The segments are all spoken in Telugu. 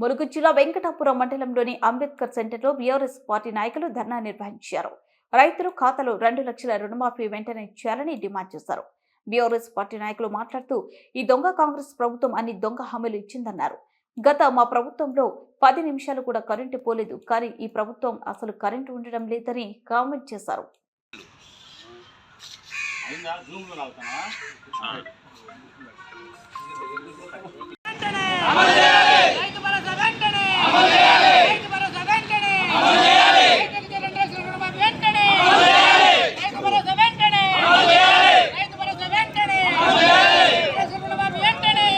జిల్లా వెంకటాపురం మండలంలోని అంబేద్కర్ సెంటర్లో బీఆర్ఎస్ పార్టీ నాయకులు ధర్నా నిర్వహించారు. రైతులు ఖాతాలో రెండు లక్షల రుణమాఫీ వెంటనే చేయాలని డిమాండ్ చేశారు. బీఆర్ఎస్ పార్టీ నాయకులు మాట్లాడుతూ ఈ దొంగ కాంగ్రెస్ ప్రభుత్వం అన్ని దొంగ హామీలు ఇచ్చిందన్నారు. గత మా ప్రభుత్వంలో పది నిమిషాలు కూడా కరెంటు పోలేదు కానీ ఈ ప్రభుత్వం అసలు కరెంటు ఉండడం లేదని కామెంట్ చేశారు అయిందా జూమ్లో లాగుతానా రైతు భరోసా వెంటనే రైతు భరోసా వెంటనే రైతులకు రెండు లక్షల రుణమాఫీ వెంటనే రైతు భరోసా వెంటనే రైతు భరోసా వెంటనే రెండు లక్షల రుణమాఫీ వెంటనే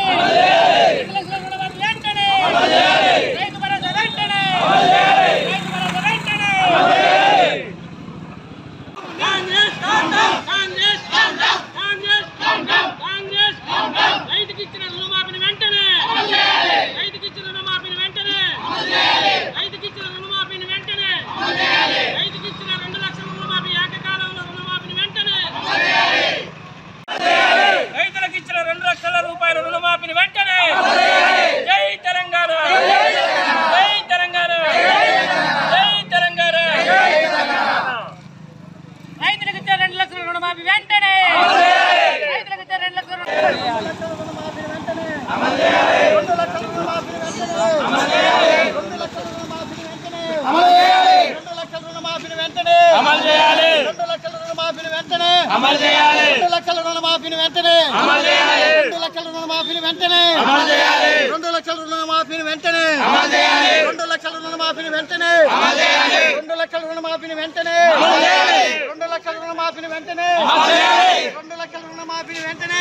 రెండు లక్షల రుణమాఫీ వెంటనే రైతు భరోసా వెంటనే రైతు భరోసా వెంటనే కాంగ్రెస్ కాంగ్రెస్ కాంగ్రెస్ కాంగ్రెస్ రైతుకి ఇచ్చిన రుణమాఫీని వెంటనే రైతుకి ఇచ్చిన రుణమాఫీని వెంటనే రైతుకి ఇచ్చిన రుణమాఫీని వెంటనే రైతుకి ఇచ్చిన రెండు లక్షల రుణమాఫీ ఏకకాలంలో రుణమాఫీని వెంటనే రైతులకు ఇచ్చిన రెండు లక్షల రూపాయల రుణమాఫీని వెంటనే జై తెలంగాణ జై తెలంగాణ జై తెలంగాణ రైతులకు ఇచ్చే రెండు లక్షల రుణమాఫీ వెంటనే రైతులకు రెండు లక్షల రుణమాఫీ రెండు లక్షల రుణమాఫీని వెంటనే అమలు చేయాలి రెండు లక్షల రుణమాఫీని వెంటనే అమలు చేయాలి రెండు లక్షల రుణమాఫీని వెంటనే అమలు చేయాలి రెండు లక్షల రుణమాఫీని వెంటనే అమలు చేయాలి రెండు లక్షల రుణమాఫీని వెంటనే అమలు చేయాలి రెండు లక్షల రుణమాఫీని వెంటనే అమలు చేయాలి రెండు లక్షల రుణమాఫీని వెంటనే అమలు చేయాలి రెండు లక్షల రుణమాఫీని వెంటనే రెండు లక్షల రుణమాఫీని వెంటనే